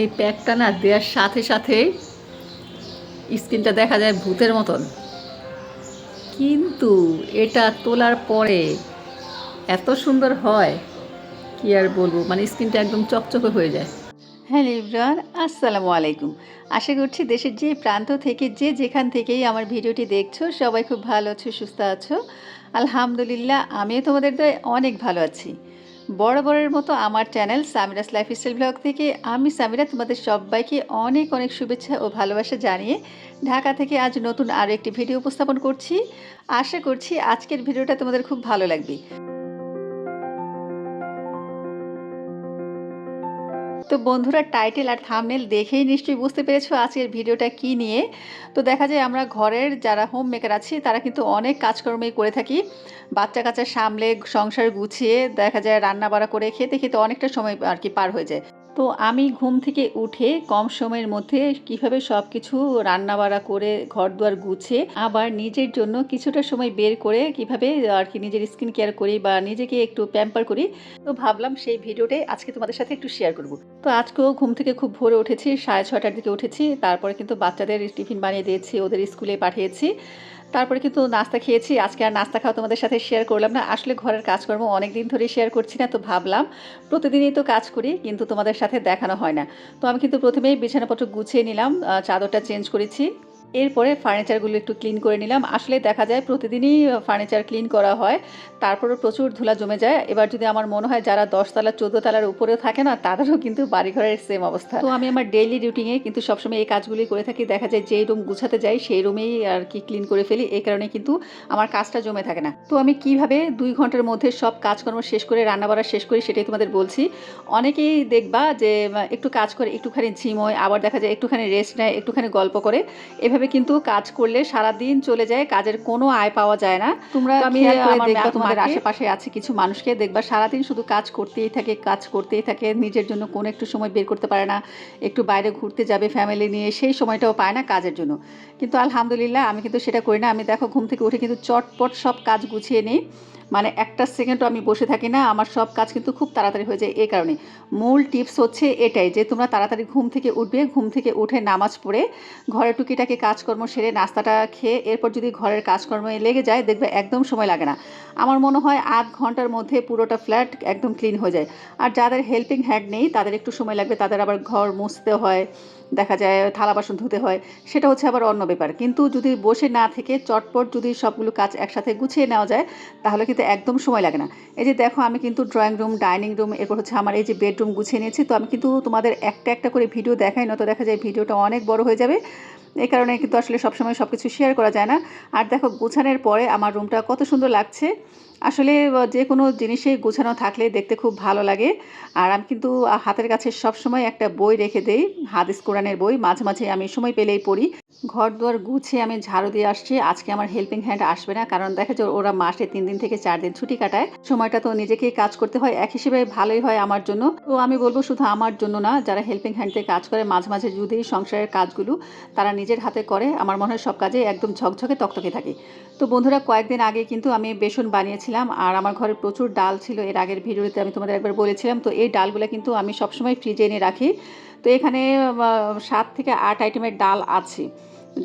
এই প্যাকটা না দেওয়ার সাথে সাথে স্কিনটা দেখা যায় ভূতের মতন। কিন্তু এটা তোলার পরে এত সুন্দর হয়, কি আর বলব? মানে স্কিনটা একদম চকচকে হয়ে যায়। হ্যালো ইব্রান আসসালামু আলাইকুম। আশা করছি দেশের যে প্রান্ত থেকে, যে যেখান থেকেই আমার ভিডিওটি দেখছ, সবাই খুব ভালো আছো, সুস্থ আছো। আলহামদুলিল্লাহ, আমিও তোমাদের দয় অনেক ভালো আছি। বরাবরের মতো আমার channel Samira's life lifestyle blog থেকে আমি সামিরা তোমাদের সবাইকে অনেক অনেক শুভেচ্ছা ও ভালোবাসা জানিয়ে ঢাকা থেকে আজ নতুন আরও একটি ভিডিও উপস্থাপন করছি। আশা করছি আজকের ভিডিওটা তোমাদের খুব ভালো লাগবে। তো বন্ধুরা টাইটেল আর থামনেল দেখেই নিশ্চয়ই বুঝতে পেরেছ আজকের ভিডিওটা কি নিয়ে। তো দেখা যায় আমরা ঘরের যারা হোম মেকার আছি, তারা কিন্তু অনেক কাজকর্মই করে থাকি। বাচ্চা কাচ্চা সামলে সংসার গুছিয়ে দেখা যায় রান্না বাড়া করে খেতে খেতে অনেকটা সময় আর কি পার হয়ে যায়। তো আমি ঘুম থেকে উঠে কম সময়ের মধ্যে কীভাবে সব কিছু রান্নাবাড়া করে ঘর দুয়ার গুছে, আবার নিজের জন্য কিছুটা সময় বের করে কীভাবে আর কি নিজের স্কিন কেয়ার করি বা নিজেকে একটু প্যাম্পার করি, তো ভাবলাম সেই ভিডিওটাই আজকে তোমাদের সাথে একটু শেয়ার করব। তো আজকেও ঘুম থেকে খুব ভোরে উঠেছি, সাড়ে ছটার দিকে উঠেছি, তারপরে কিন্তু বাচ্চাদের টিফিন বানিয়ে দিয়েছি, ওদের স্কুলে পাঠিয়েছি। তারপরে কিন্তু নাস্তা খেয়েছি। আজকে আর নাস্তা খাওয়া তোমাদের সাথে শেয়ার করলাম না। আসলে ঘরের কাজকর্ম অনেক দিন ধরে শেয়ার করছি না, তো ভাবলাম প্রতিদিনই তো কাজ করি, কিন্তু তোমাদের সাথে দেখানো হয় না। তো আমি কিন্তু প্রথমেই বিছানাপত্র গুছিয়ে নিলাম চাদরটা চেঞ্জ করেছি। এরপরে ফার্নিচারগুলো একটু ক্লিন করে নিলাম। আসলে দেখা যায় প্রতিদিনই ফার্নিচার ক্লিন করা হয়। তারপরেও প্রচুর ধুলা জমে যায়। এবার যদি আমার মনে হয় যারা দশতলা তলার উপরেও থাকে না, তাদেরও কিন্তু বাড়িঘরের সেম অবস্থা। তো আমি আমার ডেইলি রুটিনে কিন্তু সবসময় এই কাজগুলি করে থাকি। দেখা যায় যেই রুম গুছাতে যাই, সেই রুমেই আর কি ক্লিন করে ফেলি। এই কারণে কিন্তু আমার কাজটা জমে থাকে না। তো আমি কীভাবে দুই ঘণ্টার মধ্যে সব কাজকর্ম শেষ করে, রান্নাবাড়া শেষ করি সেটাই তোমাদের বলছি। অনেকেই দেখবা যে একটু কাজ করে, একটুখানি ঝিমোয় আবার দেখা যায় একটুখানি রেস্ট নেয়, একটুখানি গল্প করে। এভাবে কিন্তু কাজ করলে সারা দিন চলে যায় কাজের কোনো আয় পাওয়া যায় না। তোমরা আমি দেখবা তোমাদের আশেপাশে আছে কিছু মানুষকে দেখবা সারাদিন শুধু কাজ করতেই থাকে কাজ করতেই থাকে নিজের জন্য কোনো একটু সময় বের করতে পারে না একটু বাইরে ঘুরতে যাবে ফ্যামিলি নিয়ে সেই সময়টাও পায় না কাজের জন্য। কিন্তু আলহামদুলিল্লাহ আমি কিন্তু সেটা করি না আমি দেখো ঘুম থেকে উঠে কিন্তু চটপট সব কাজ গুছিয়ে নিই। মানে একটা সেকেন্ডও আমি বসে থাকি না, আমার সব কাজ কিন্তু খুব তাড়াতাড়ি হয়ে যায় এই কারণে। মূল টিপস হচ্ছে এটাই যে, তোমরা তাড়াতাড়ি ঘুম থেকে উঠবে, ঘুম থেকে উঠে নামাজ পড়ে, ঘরের টুকিটাকি কাজকর্ম সেরে নাস্তাটা খেয়ে, এরপর যদি ঘরের কাজকর্মে লেগে যায়, দেখবে একদম সময় লাগে না। আমার মনে হয় আধ ঘণ্টার মধ্যে পুরোটা ফ্ল্যাট একদম ক্লিন হয়ে যায়। আর যাদের হেল্পিং হ্যান্ড নেই, তাদের একটু সময় লাগবে, তাদের আবার ঘর মুছতে হয় দেখা যায় থালা বাসন ধুতে হয়, সেটা হচ্ছে আবার অন্য ব্যাপার। কিন্তু যদি বসে না থেকে চটপট যদি সবগুলো কাজ একসাথে গুছিয়ে নেওয়া যায়, তাহলে কিন্তু একদম সময় লাগে না। এই যে দেখো, আমি কিন্তু ড্রয়িং রুম ডাইনিং রুম এরপর হচ্ছে আমার এই যে বেডরুম গুছিয়ে নিয়েছি, তো আমি কিন্তু তোমাদের একটা একটা করে ভিডিও দেখাই না তো দেখা যায় ভিডিওটা অনেক বড় হয়ে যাবে। এই কারণে কিন্তু আসলে সবসময় সব কিছু শেয়ার করা যায় না। আর দেখো, গোছানোর পরে আমার রুমটা কত সুন্দর লাগছে। আসলে যে কোনো জিনিসে গোছানো থাকলে দেখতে খুব ভালো লাগে। আর আমি কিন্তু হাতের কাছে সবসময় একটা বই রেখে দেই, হাদিস কোরআনের বই। মাঝে মাঝে আমি সময় পেলেই পড়ি। ঘর দুয়ার গুছিয়ে আমি ঝাড়ু দিয়ে আসছি। আজকে আমার হেল্পিং হ্যান্ড আসবে না, কারণ দেখা যায় ওরা মাসে তিন দিন থেকে চার দিন ছুটি কাটায়। সময়টা তো নিজেকেই কাজ করতে হয়, এক হিসেবে ভালোই হয় আমার জন্য। তো আমি বলব শুধু আমার জন্য না, যারা হেল্পিং হ্যান্ড কাজ করে, মাঝে মাঝে যদি সংসারের কাজগুলো তারা নিজের হাতে করে, আমার মনে হয় সব কাজে একদম ঝকঝকে তকতকে থাকে। তো বন্ধুরা, কয়েকদিন আগে কিন্তু আমি বেসন বানিয়েছিলাম, আর আমার ঘরে প্রচুর ডাল ছিল। এর আগের ভিডিওতে আমি তোমাদের একবার বলেছিলাম, তো এই ডালগুলো কিন্তু আমি সবসময় ফ্রিজে এনে রাখি। তো এখানে সাত থেকে আট আইটেমের ডাল আছে।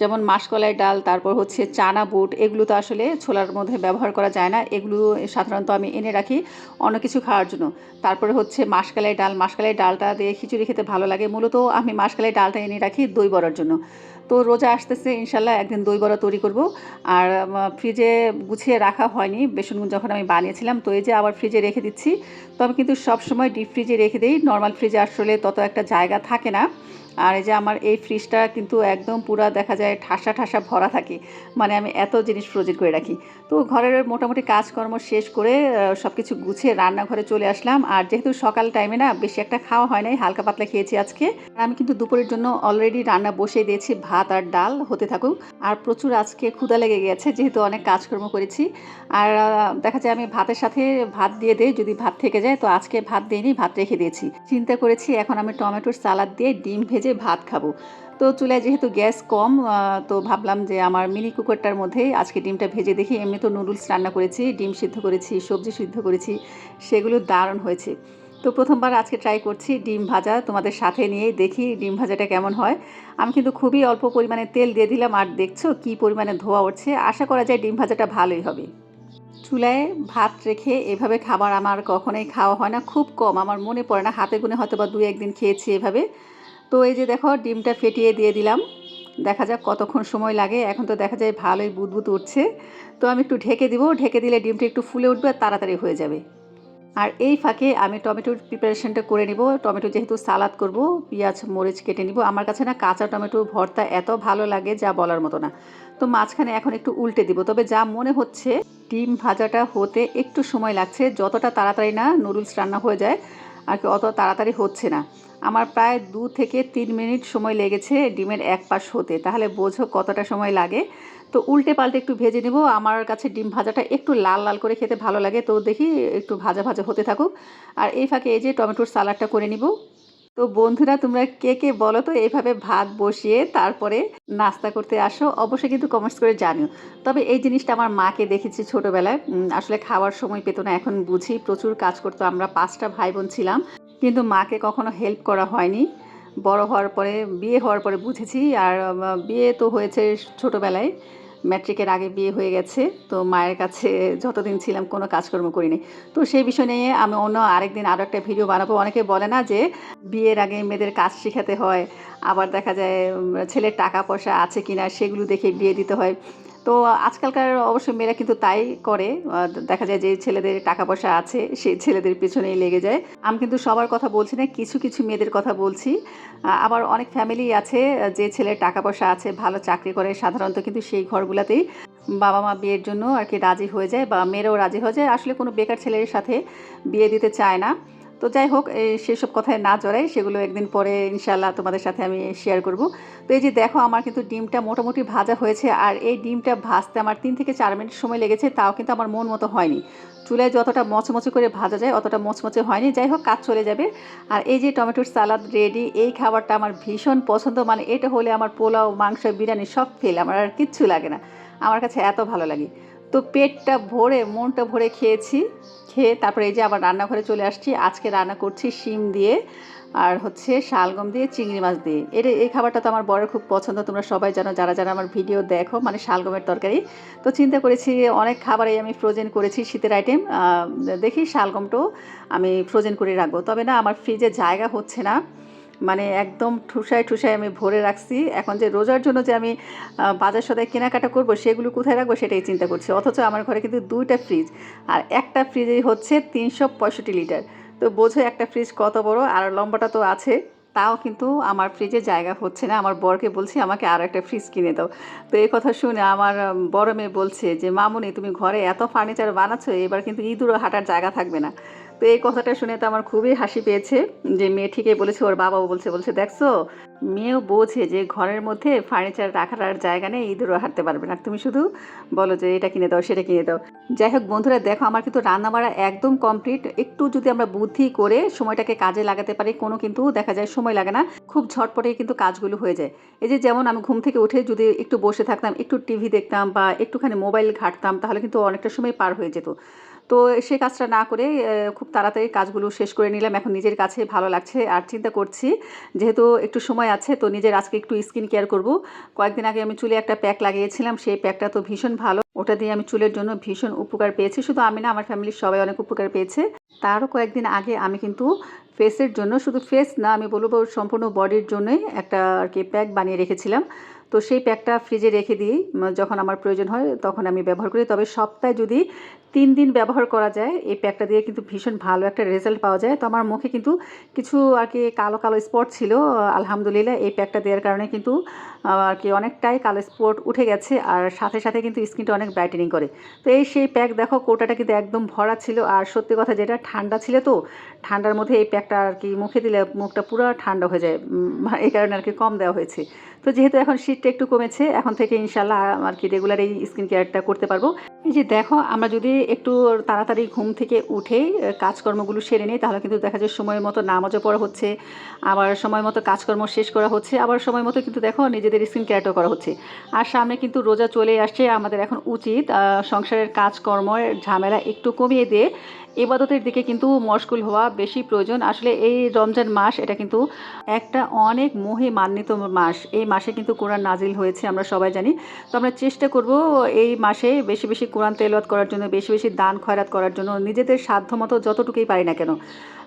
যেমন মাসকলাই ডাল, তারপর হচ্ছে চানা বুট, এগুলো তো আসলে ছোলার মধ্যে ব্যবহার করা যায় না। এগুলো সাধারণত আমি এনে রাখি অন্য কিছু খাওয়ার জন্য। তারপরে হচ্ছে মাসকালাই ডাল, মাসকালাই ডালটা দিয়ে খিচুড়ি খেতে ভালো লাগে। মূলত আমি মাসকালাই ডালটা এনে রাখি দই বড়ার জন্য। তো রোজা আসতেছে, ইনশাল্লাহ একদিন দই বড়া তৈরি করব। আর ফ্রিজে গুছিয়ে রাখা হয়নি বেসন যখন আমি বানিয়েছিলাম, তো এই যে আবার ফ্রিজে রেখে দিচ্ছি। তো আমি কিন্তু সবসময় ডিপ ফ্রিজে রেখে দিই নর্মাল ফ্রিজে আসলে তত একটা জায়গা থাকে না। আর এই যে আমার এই ফ্রিজটা কিন্তু একদম পুরা দেখা যায় ঠাসা ঠাসা ভরা থাকে। মানে আমি এত জিনিস ফ্রোজেন করে রাখি। তো ঘরের মোটামুটি কাজকর্ম শেষ করে সব কিছু গুছিয়ে রান্নাঘরে চলে আসলাম। আর যেহেতু সকাল টাইমে না বেশি একটা খাওয়া হয় নাই, হালকা পাতলা খেয়েছি আজকে। আমি কিন্তু দুপুরের জন্য অলরেডি রান্না বসিয়ে দিয়েছি, ভাত আর ডাল, হতে থাকুক। আর প্রচুর আজকে ক্ষুদা লেগে গেছে, যেহেতু অনেক কাজকর্ম করেছি। আর দেখা যায় আমি ভাতের সাথে ভাত দিয়ে দিই, যদি ভাত থেকে যায়। তো আজকে ভাত দিইনি, ভাত রেখে দিয়েছি। চিন্তা করেছি, এখন আমি টমেটোর সালাদ দিয়ে ডিম ভেজে ভাত খাব। তো চুলায় যেহেতু গ্যাস কম তো ভাবলাম যে আমার মিনি কুকারটার মধ্যে আজকে ডিমটা ভেজে দেখি। এমনি তো নুডলস রান্না করেছি, ডিম সিদ্ধ করেছি, সবজি সিদ্ধ করেছি, সেগুলো দারুণ হয়েছে। তো প্রথমবার আজকে ট্রাই করছি ডিম ভাজা, তোমাদের সাথে নিয়ে দেখি ডিম ভাজাটা কেমন হয়। আমি কিন্তু খুবই অল্প পরিমাণে তেল দিয়ে দিলাম, আর দেখছ কি পরিমাণে ধোয়া উঠছে। আশা করা যায় ডিম ভাজাটা ভালোই হবে। চুলায় ভাত রেখে এভাবে খাবার আমার কখনোই খাওয়া হয় না, খুব কম। আমার মনে পড়ে না, হাতে গুনে হয়তো বা দুই একদিন খেয়েছি এভাবে। তো এই যে দেখো, ডিমটা ফেটিয়ে দিয়ে দিলাম। দেখা যাক কতক্ষণ সময় লাগে। এখন তো দেখা যায় ভালোই বুদবুদ উঠছে। তো আমি একটু ঢেকে দিব। ঢেকে দিলে ডিমটা একটু ফুলে উঠবে আর তাড়াতাড়ি হয়ে যাবে। আর এই ফাঁকে আমি টমেটোর প্রিপারেশনটা করে নিব। টমেটো যেহেতু সালাদ করব, পেঁয়াজ, মরিচ কেটে নিব। আমার কাছে না কাঁচা টমেটো ভর্তা এত ভালো লাগে যা বলার মতো না। তো মাঝখানে এখন একটু উল্টে দিব। তবে যা মনে হচ্ছে, ডিম ভাজাটা হতে একটু সময় লাগছে। যতটা তাড়াতাড়ি না নুডলস রান্না হয়ে যায় আর কি অত তাড়াতাড়ি হচ্ছে না। আমার প্রায় দু থেকে তিন মিনিট সময় লেগেছে ডিমের এক পাশ হতে। তাহলে বোঝো কতটা সময় লাগে। তো উল্টে পাল্টে একটু ভেজে নেব। আমার কাছে ডিম ভাজাটা একটু লাল লাল করে খেতে ভালো লাগে। তো দেখি একটু ভাজা ভাজা হতে থাকুক। আর এই ফাঁকে এই যে টমেটোর সালাডটা করে নিব। তো বন্ধুরা, তোমরা কে কে বলো তো? এইভাবে ভাত বসিয়ে তারপরে নাস্তা করতে আসো। অবশ্যই কিন্তু কমেন্টস করে জানিও। তবে এই জিনিসটা আমার মাকে দেখেছি ছোটোবেলায়। আসলে খাওয়ার সময় পেতো না, এখন বুঝি প্রচুর কাজ করতো। আমরা পাঁচটা ভাই বোন ছিলাম, কিন্তু মাকে কখনো হেল্প করা হয়নি। বড় হওয়ার পরে, বিয়ে হওয়ার পরে বুঝেছি। আর বিয়ে তো হয়েছে ছোটোবেলায়। ম্যাট্রিকের আগে বিয়ে হয়ে গেছে, তো মায়ের কাছে যতদিন ছিলাম কোনো কাজকর্ম করিনি। তো সেই বিষয় নিয়ে আমি অন্য আরেকদিন আরও একটা ভিডিও বানাবো। অনেকে বলে না যে বিয়ের আগে মেয়েদের কাজ শেখাতে হয়, আবার দেখা যায় ছেলের টাকা পয়সা আছে কিনা সেগুলো দেখে বিয়ে দিতে হয়। তো আজকালকার অবশ্য মেয়েরা কিন্তু তাই করে। দেখা যায় যে ছেলেদের টাকা পয়সা আছে, সেই ছেলেদের পিছনেই লেগে যায়। আমি কিন্তু সবার কথা বলছি না, কিছু কিছু মেয়েদের কথা বলছি। আবার অনেক ফ্যামিলি আছে, যে ছেলের টাকা পয়সা আছে, ভালো চাকরি করে, সাধারণত কিন্তু সেই ঘরগুলোতেই বাবা মা বিয়ের জন্য আর কি রাজি হয়ে যায় বা মেয়েরাও রাজি হয়ে যায়। আসলে কোনো বেকার ছেলের সাথে বিয়ে দিতে চায় না। তো যাই হোক, এই সেসব কথায় না জড়াই, সেগুলো একদিন পরে ইনশাল্লাহ তোমাদের সাথে আমি শেয়ার করব। তো এই যে দেখো, আমার কিন্তু ডিমটা মোটামুটি ভাজা হয়েছে, আর এই ডিমটা ভাজতে আমার তিন থেকে চার মিনিট সময় লেগেছে, তাও কিন্তু আমার মন মতো হয়নি। চুলায় যতটা মচমচে করে ভাজা যায়, অতটা মচমচে হয়নি। যাই হোক, কাজ চলে যাবে। আর এই যে টমেটোর সালাদ রেডি এই খাবারটা আমার ভীষণ পছন্দ মানে এটা হলে আমার পোলাও, মাংস, বিরিয়ানি সব ফেল আমার আর কিচ্ছু লাগে না। আমার কাছে এত ভালো লাগে। তো পেটটা ভরে, মনটা ভরে খেয়েছি। খেয়ে তারপরে এই যে আবার রান্নাঘরে চলে আসছি। আজকে রান্না করছি শিম দিয়ে আর হচ্ছে শালগম দিয়ে, চিংড়ি মাছ দিয়ে। এটা এই খাবারটা তো আমার বড়ের খুব পছন্দ, তোমরা সবাই জানো, যারা যারা আমার ভিডিও দেখো মানে শালগমের তরকারি। তো চিন্তা করেছি, অনেক খাবারই আমি ফ্রোজেন করেছি শীতের আইটেম দেখি শালগমটাও আমি ফ্রোজেন করে রাখব। তবে না, আমার ফ্রিজে জায়গা হচ্ছে না। মানে একদম ঠুসায় ঠুসায় আমি ভরে রাখছি। এখন যে রোজার জন্য যে আমি বাজার সদায় কেনাকাটা করব, সেগুলো কোথায় রাখব সেটাই চিন্তা করছি। অথচ আমার ঘরে কিন্তু দুইটা ফ্রিজ আর একটা ফ্রিজেই হচ্ছে তিনশো পঁয়ষট্টি লিটার তো বোঝো একটা ফ্রিজ কত বড়, আর লম্বাটা তো আছে, তাও কিন্তু আমার ফ্রিজে জায়গা হচ্ছে না। আমার বরকে বলছি, আমাকে আরও একটা ফ্রিজ কিনে দাও। তো এই কথা শুনে আমার বড় মেয়ে বলছে যে, মামুনি, তুমি ঘরে এত ফার্নিচার বানাচ্ছো, এবার কিন্তু ইঁদুরও হাঁটার জায়গা থাকবে না। তো এই কথাটা শুনে তো আমার খুবই হাসি পেয়েছে যে মেয়ে ঠিকই বলেছে, ওর বাবাও বলছে বলছে, দেখছ, মেয়েও বোঝে যে ঘরের মধ্যে ফার্নিচার রাখার আর জায়গা নেই, ইঁদুরও হাঁটতে পারবে না। তুমি শুধু বলো যে এটা কিনে দাও, সেটা কিনে দাও। যাই হোক বন্ধুরা, দেখো আমার কিন্তু রান্না বাড়া একদম কমপ্লিট একটু যদি আমরা বুদ্ধি করে সময়টাকে কাজে লাগাতে পারি, কোনো কিন্তু দেখা যায় সময় লাগে না, খুব ঝটপটে কিন্তু কাজগুলো হয়ে যায়। এই যে যেমন আমি ঘুম থেকে উঠে যদি একটু বসে থাকতাম, একটু টিভি দেখতাম বা একটুখানি মোবাইল ঘাঁটতাম, তাহলে কিন্তু অনেকটা সময় পার হয়ে যেত। তো সে কাজটা না করে খুব তাড়াতাড়ি কাজগুলো শেষ করে নিলাম। এখন নিজের কাছে ভালো লাগছে। আর চিন্তা করছি, যেহেতু একটু সময় আছে, তো নিজের আজকে একটু স্কিন কেয়ার করব। কয়েকদিন আগে আমি চুলে একটা প্যাক লাগিয়েছিলাম, সেই প্যাকটা তো ভীষণ ভালো। ওটা দিয়ে আমি চুলের জন্য ভীষণ উপকার পেয়েছি। শুধু আমি না, আমার ফ্যামিলির সবাই অনেক উপকার পেয়েছে। তারও কয়েকদিন আগে আমি কিন্তু ফেসের জন্য, শুধু ফেস না, আমি বলব সম্পূর্ণ বডির জন্যই একটা আর কি প্যাক বানিয়ে রেখেছিলাম। তো সেই প্যাকটা ফ্রিজে রেখে দিই যখন আমার প্রয়োজন হয় তখন আমি ব্যবহার করি। তবে সপ্তাহে যদি তিন দিন ব্যবহার করা যায়, এই প্যাকটা দিয়ে কিন্তু ভীষণ ভালো একটা রেজাল্ট পাওয়া যায়। তো আমার মুখে কিন্তু কিছু আর কি কালো কালো স্পট ছিল, আলহামদুলিল্লাহ এই প্যাকটা দেওয়ার কারণে কিন্তু আর কি অনেকটাই কালো স্পট উঠে গেছে আর সাথে সাথে কিন্তু স্কিনটা অনেক ব্রাইটেনিং করে। তো এই সেই প্যাক দেখো কোটাটা কিন্তু একদম ভরা ছিল আর সত্যি কথা যেটা ঠান্ডা ছিল তো, ঠান্ডার মধ্যে এই প্যাকটা আর কি মুখে দিলে মুখটা পুরো ঠান্ডা হয়ে যায় এই কারণে আর কি কম দেওয়া হয়েছে। তো যেহেতু এখন শীতটা একটু কমেছে, এখন থেকে ইনশাল্লাহ আর কি রেগুলার এই স্কিন কেয়ারটা করতে পারব। এই যে দেখো, আমরা যদি একটু তাড়াতাড়ি ঘুম থেকে উঠে কাজকর্মগুলো সেরে নিই, তাহলে কিন্তু দেখা যায় সময় মতো নামাজও পড়া হচ্ছে, আবার সময় মতো কাজকর্ম শেষ করা হচ্ছে, আবার সময় মতো কিন্তু দেখো নিজেদের স্কিন কেয়ারটাও করা হচ্ছে। আর সামনে কিন্তু রোজা চলে আসছে, আমাদের এখন উচিত সংসারের কাজকর্মের ঝামেলা একটু কমিয়ে দিয়ে ইবাদতের দিকে কিন্তু মশগুল হওয়া বেশি প্রয়োজন। আসলে এই রমজান মাস, এটা কিন্তু একটা অনেক মহিমান্বিত মাস। এই মাসে কিন্তু কোরআন নাজিল হয়েছে, আমরা সবাই জানি। তো আমরা চেষ্টা করব এই মাসে বেশি বেশি কোরআন তেলওয়াত করার জন্য, বেশি বেশি দান খয়রাত করার জন্য, নিজেদের সাধ্যমতো যতটুকুই পারি না কেন।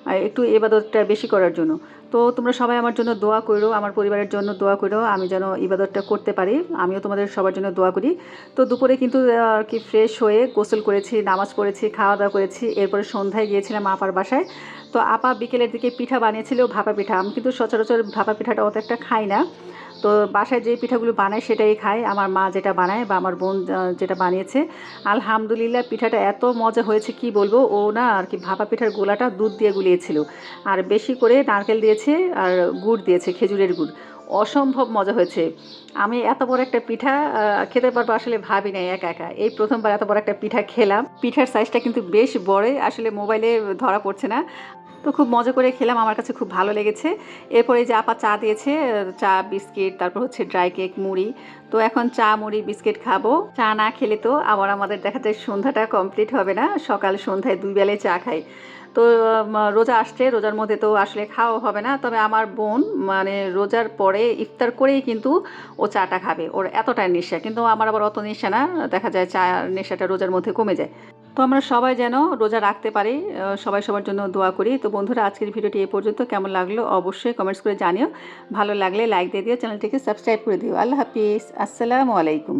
একটু ইবাদতটা বেশি করার জন্য। তো তোমরা সবাই আমার জন্য দোয়া করো, আমার পরিবারের জন্য দোয়া করো, আমি যেন ইবাদতটা করতে পারি, আমিও তোমাদের সবার জন্য দোয়া করি। তো দুপুরে কিন্তু আর কি ফ্রেশ হয়ে গোসল করেছি, নামাজ পড়েছি খাওয়া দাওয়া করেছি, এরপরে সন্ধ্যায় গিয়েছিলাম আপার বাসায়। তো আপা বিকেলের দিকে পিঠা বানিয়েছিল ভাপা পিঠা। আমি কিন্তু সচরাচর ভাপা পিঠাটা অত একটা খাই না। তো বাসায় যে পিঠাগুলো বানায় সেটাই খায়। আমার মা যেটা বানায় বা আমার বোন যেটা বানিয়েছে। আলহামদুলিল্লাহ, পিঠাটা এত মজা হয়েছে, কি বলব? ও না আর কি ভাপা পিঠার গোলাটা দুধ দিয়ে গুলিয়েছিল। আর বেশি করে নারকেল দিয়েছে আর গুড় দিয়েছে, খেজুরের গুড়। অসম্ভব মজা হয়েছে। আমি এত বড় একটা পিঠা খেতে পারব আসলে ভাবি নাই, একা একা। এই প্রথমবার এত বড় একটা পিঠা খেলাম। পিঠার সাইজটা কিন্তু বেশ বড়ই আসলে মোবাইলে ধরা পড়ছে না। তো খুব মজা করে খেলাম, আমার কাছে খুব ভালো লেগেছে। এরপরে যে আপা চা দিয়েছে, চা, বিস্কিট, তারপর হচ্ছে ড্রাই কেক, মুড়ি। তো এখন চা, মুড়ি, বিস্কিট খাব। চা না খেলে তো আবার আমাদের দেখা যায় সন্ধ্যাটা কমপ্লিট হবে না, সকাল সন্ধ্যায় দুই বেলায় চা খাই। তো রোজা আসছে, রোজার মধ্যে তো আসলে খাওয়া হবে না। তবে আমার বোন মানে রোজার পরে ইফতার করেই কিন্তু ও চাটা খাবে। ওর এতটাই নেশা, কিন্তু আমার আবার অত নেশা না। দেখা যায় চা নেশাটা রোজার মধ্যে কমে যায়। তো আমরা সবাই যেন রোজা রাখতে পারি সবাই সবার জন্য দোয়া করি। তো বন্ধুরা, আজকের ভিডিওটি এ পর্যন্ত। কেমন লাগল অবশ্যই কমেন্টস করে জানিও। ভালো লাগলে লাইক দিয়ে দিও চ্যানেলটিকে সাবস্ক্রাইব করে দিও। আল্লাহ হাফিজ। আসসালামু আলাইকুম।